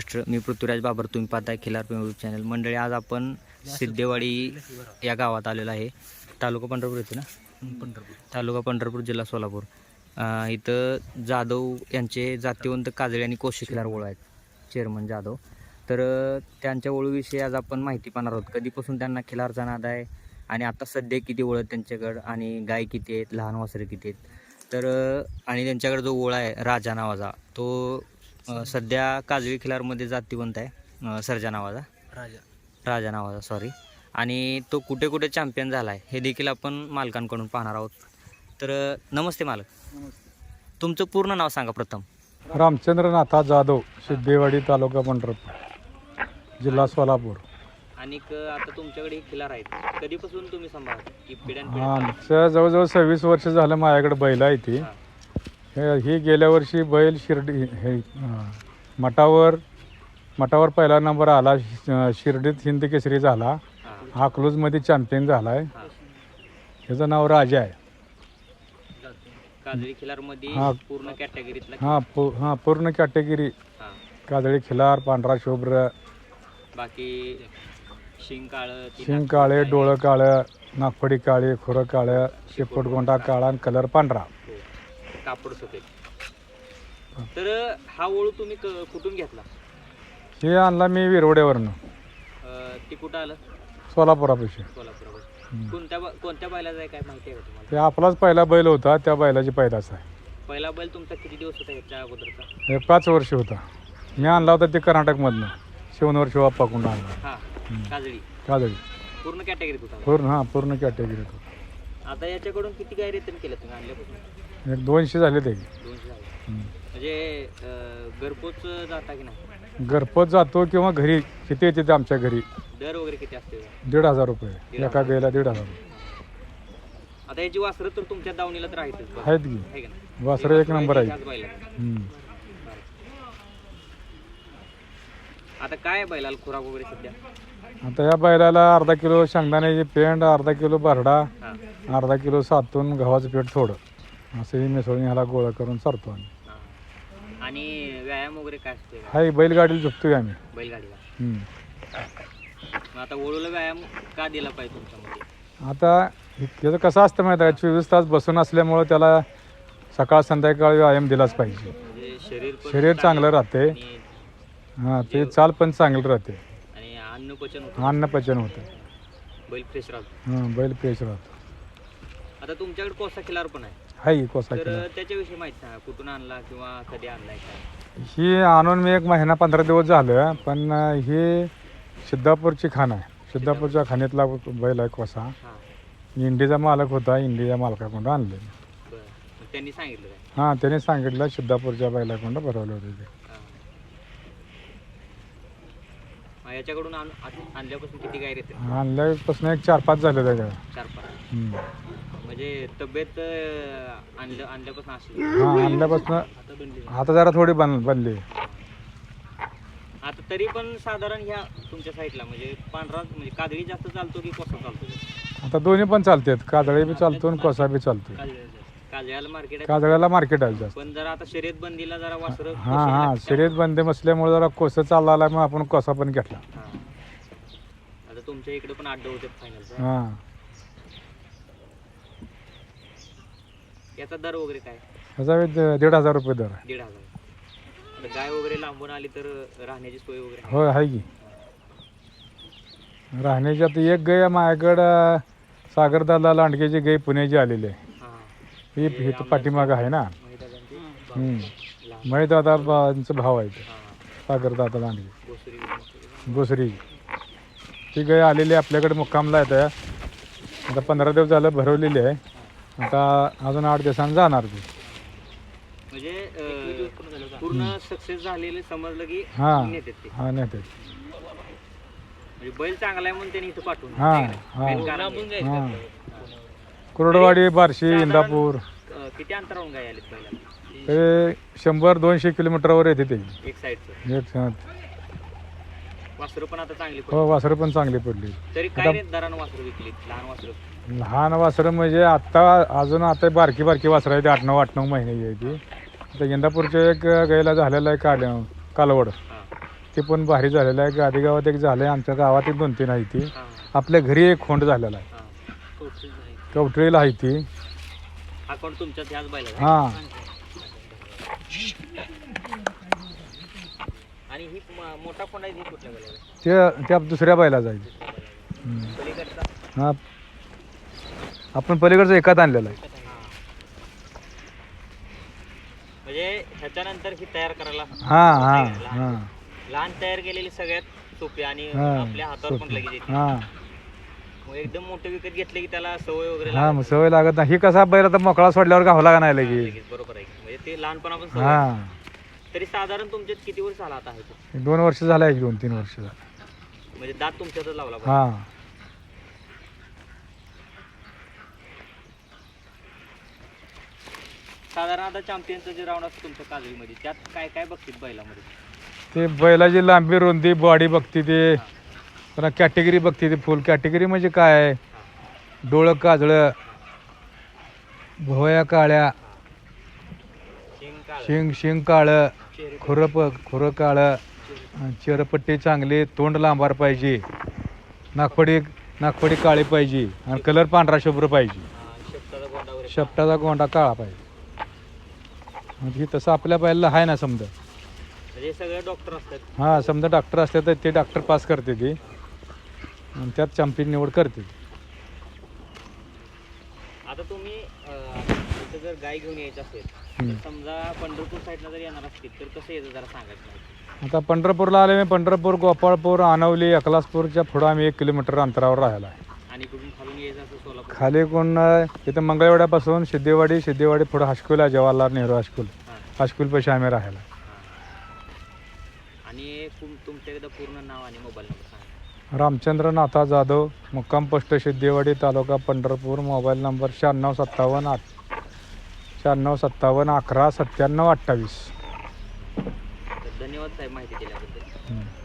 महाराष्ट्र. मी पृथ्वीराज बाबर तुम्ही पाहताय खिलार YouTube channel मंडळी आज आपण सिद्धेवाडी या गावात आलेलो आहे. तालुका पंढरपूर येते ना? पंढरपूर. तालुका पंढरपूर जिल्हा सोलापूर. इथं जाधव यांचे जातीवंत काजळे आणि कोशी खिलार ओळ आहेत. चेअरमन जाधव. तर त्यांच्या ओळीविषयी आज आपण माहिती पाहणार आहोत. कधीपासून त्यांना खिलारचा नाद आहे आणि आता सध्या किती ओळ आहेत त्यांच्याकडं आणि गाय किती आहेत लहान वासरे किती आहेत? तर आणि त्यांच्याकडे जो ओळा आहे राजा नावाचा तो अं, सध्या काजळी खिलारमध्ये जातीवंत आहे अं, सर्जा नावाचा. राजा. राजा नावाचा सॉरी आणि तो कुठे कुठे चॅम्पियन झाला आहे हे देखील आपण मालकांकडून पाहणार आहोत. तर अं, नमस्ते मालक. तुमचं पूर्ण नाव सांगा प्रथम. रामचंद्र नाथा जाधव सिद्धेवाडी तालुका पंढरपूर जिल्हा सोलापूर. आणि आता तुमच्याकडे हे खिलार आहेत. कधीपासून तुम्ही सांभाळता? की पिढ्यान आमचं जवळजवळ सव्वीस वर्ष झालं माझ्याकडे बैल आहे ती. हे. ही गेल्या वर्षी बैल शिर्डी हे मठावर मठावर पहिला नंबर आला. शिर्डीत हिंद केसरी झाला. अकलूजमध्ये चॅम्पियन झाला आहे ह्याचं नाव राजा आहे. काजळी खिलारमध्ये हा. पूर्ण कॅटेगरीतला हां पू हां पूर्ण कॅटेगरी हां. काजळी खिलार पांढरा शुभ्र. बाकी शिंग काळं ती शिंग काळे डोळं काळं नागफडी काळी खुरं काळं शेपटगोंडा काळा आणि कलर पांढरा. कापड सफेद तर हा ओळू तुम्ही क- कुठून घेतला? हे आणला मी विरवड्यावरनं अं, ते कुठं आलं? सोलापुरापाशी. कोणत्या ब- कोणत्या बैलाचा आहे काय माहिती आहे का तुम्हाला? ते आपलाच पहिला बैल होता त्या बैलाची पैदास आहे. पहिला बैल तुमचा किती दिवस होता ह्याच्या अगोदरचा? हे पाच वर्ष होता. मी आणला होता ते कर्नाटकमधनं. शिवनवर शिवाप्पा कुंड आणला. हा. काजळी. काजळी. पूर्ण कॅटेगरीत होता. पूर्ण हां पूर्ण कॅटेगरी होता. आता याच्याकडून किती गाय रिटर्न केलं तुम्ही आणल्यापासून? एक दोनशे झाले ते. दोनशे झाले. म्हणजे अं, घरपोच जाता की नाही? घरपोच जातो किंवा घरी किती येते ते आमच्या घरी. दर वगैरे किती असते? दीड हजार रुपये. एका गायला दीड हजार. रुपये आता याची वासरं तर तुमच्या दावणीला तर आहेतच बघ. आहेत की? आहे का नाही? वासरं एक नंबर आहे बैलाला. हम्म. आता काय आहे बैलाला खुराक वगैरे सध्या? आता या बैलाला अर्धा किलो शेंगदाण्याची पेंड अर्धा किलो भरडा हा. अर्धा किलो सातून गव्हाचं पीठ थोडं. असं ही मिसळून ह्याला गोळा करून सरतो आम्ही. हा. आणि व्यायाम वगैरे काय असते हाय बैलगाडीला झुकतोय आम्ही. बैलगाडीला? हम्म. मग आता ओळूला व्यायाम का दिला पाहिजे तुमच्यामध्ये? आता त्याचं कसं असतं माहिती आहे का? चोवीस तास बसून असल्यामुळं त्याला सकाळ संध्याकाळ व्यायाम दिलाच पाहिजे. म्हणजे शरीर पण शरीर चांगलं राहते. आणि हां ते चाल पण चांगलं राहते. आणि अन्न पचन होतं. बैल फ्रेश राहतो. हां बैल फ्रेश राहतो. आता तुमच्याकडे कोसा खिलार पण आहे. हाय कोसा तर त्याच्याविषयी माहिती कुठून आणला किंवा कधी आणलाय काय? ही आणून मी एक महिना पंधरा दिवस झालं पण अं, ही सिद्धापूरची खाण आहे. सिद्धापूरच्या खाणीतला बैल आहे कोसा. हां. इंडीचा मालक होता इंडीच्या मालकाकडून आणले बरं. मग त्यांनी सांगितलं काय? हां त्याने सांगितलं सिद्धापूरच्या बैलाकडून भरवले होते ते हां. मग याच्याकडून आण- आण- आणल्यापासून किती गाय येते आणल्यापासून एक चार पाच झाले त्याच्या चार पाच म्हणजे तब्येत अं, आणलं आणल्यापासून हां आणल्यापासून आता बनली. आता जरा थोडी बन बनली. आता तरी पण साधारण ह्या तुमच्या साईडला म्हणजे पांढरा म्हणजे कादळी जास्त चालतो की कोसा चालतो? आता दोन्ही पण चालतात. काजळे बी चालतो आणि कोसा बी चालतो काजळ्याला मार्केट आहे. काजळ्याला मार्केट आहे जास्त. पण जरा आता शर्यत बंदीला जरा वासर हां हां शर्यत बंद बसल्यामुळे जरा कोसा चालला मग आपण कोसा पण घेतला. आता तुमच्या इकडे पण अड्डा होते फायनल हां. याचा दर वगैरे काय? ह्याचा दीड हजार रुपये दर आहे. दीड हजार. आता गाय वगैरे लांबून आली तर राहण्याची सोय वगैरे आहे? होय आहे की. राहण्याची आता एक गाय माझ्याकडं सागरदाला लांडगेची गाय पुण्याची आलेली आहे. हां ही पाठीमागं आहे ना. बांचं भाव आहे ते. सागरदादा लांडगे. दुसरी ती गाय आलेली आहे आपल्याकडे मुक्कामला आहे आता पंधरा दिवस झालं भरवलेली आहे. आता अजून आठ दिवसांनी जाणार ती. म्हणजे पूर्ण सक्सेस झालेले समजलं की हां. नेतात ते. हां नाही ते म्हणजे बैल चांगला आहे म्हणून त्यांनी इथं पाठवून हां हां. हे. हां कुरडवाडी बार्शी इंदापूर. अं, किती अंतरावरून गाय आलीत बैलाला ते शंभर दोनशे किलोमीटरवर येते ते. एक साईडचं. एक स- वासरं पण आता चांगली हो वासरं पण चांगली पडली. तरी काय रेट दरानं वासरं विकली लहान वासरं? लहान वासरं म्हणजे आत्ता अजून आता बारकी बारकी वासरं आहे ते आठ नऊ आठ नऊ महिने आहे ती आता इंदापूरच्या एक गायला झालेलं आहे काल कालवड. हां. ते पण भारी झालेलं आहे. गादी गावात एक झालं आहे आमच्या गावात एक दोन तीन आहे ती. हां. आपल्या घरी एक खोंड झालेला हां. आहे कवटळीला आहे ती. हा हां. आणि ही म- मोठा आहे ही कुठल्या बैलाला ते त्या दुसऱ्या बैला. पलीकडचा? हा. आपण पलीकडचं एकात आणलेलं आहे. म्हणजे ह्याच्यानंतर ही तयार करायला हां हां हां. लहान तयार केलेली सगळ्यात सोपी आणि हां आपल्या हातावर पण लगेच येते. हां. मग एकदम मोठं विकत घेतले की त्याला सवय वगैरे हां लागत. मग सवय लागत नाही. ही कसा बैल आता मोकळा सोडल्यावर गावला का नाही. लगेच. लगेच बरोबर आहे. म्हणजे ते लहानपणापासून सवय हां. तरी साधारण तुमच्यात किती वर्ष आला आता आहे तो? एक दोन वर्ष झालं आहे दोन तीन वर्ष झालं. म्हणजे दात तुमच्यातच लावला. हां. साधारण आता चॅम्पियनचं जे राऊंड असतं तुमच्या काजळीमध्ये त्यात काय काय बघतील बैलामध्ये? ते बैलाची लांबी रुंदी बॉडी बघते ते. पुन्हा कॅटेगरी बघते ते फुल कॅटेगरी म्हणजे काय आहे? डोळं काजळं भोया काळ्या शिंग शिंग काळं चेहरे खुरं काळं अन् चेहरपट्टी चांगली तोंड लांबार पाहिजे नागपडी नागपडी काळी पाहिजे आणि कलर पांढरा शुभ्र पाहिजे. शेपटाचा गोंडा काळा पाहिजे. म्हणजे तसं आपल्या बैलाला आहे ना समजा. म्हणजे हे डॉक्टर असतात. हां समजा डॉक्टर असले तर ते डॉक्टर पास करते ती. आणि त्यात चॅम्पियन निवड करते आता तुम्ही अं, इथं जर गाय घेऊन यायचं असेल तर. समजा पंढरपूर साईडला जर येणार असतील तर कसं यायचं जरा सांगायचं आता पंढरपूरला आले मी. पंढरपूर गोपाळपूर आनवली अकलासपूरच्या पुढं आम्ही एक किलोमीटर अंतरावर राहिला आहे. आणि कुठून खालून यायचं असं सोलापूर खाली कोण इथं मंगळवेड्यापासून सिद्धेवाडी सिद्धेवाडी पुढं हायस्कूल आहे जवाहरलाल नेहरू हायस्कूल. हां. हायस्कूल पैसे आम्ही राहायला आणि तुम- तुमचं एकदा पूर्ण नाव आणि मोबाईल नंबर सांगा. रामचंद्र नाथा जाधव मुक्काम post Siddhewadi taluka Pandharpur mobile number शहाण्णव सत्तावन्न आठ शहाण्णव सत्तावन्न अकरा सत्त्याण्णव अठ्ठावीस धन्यवाद साहेब माहिती दिल्याबद्दल.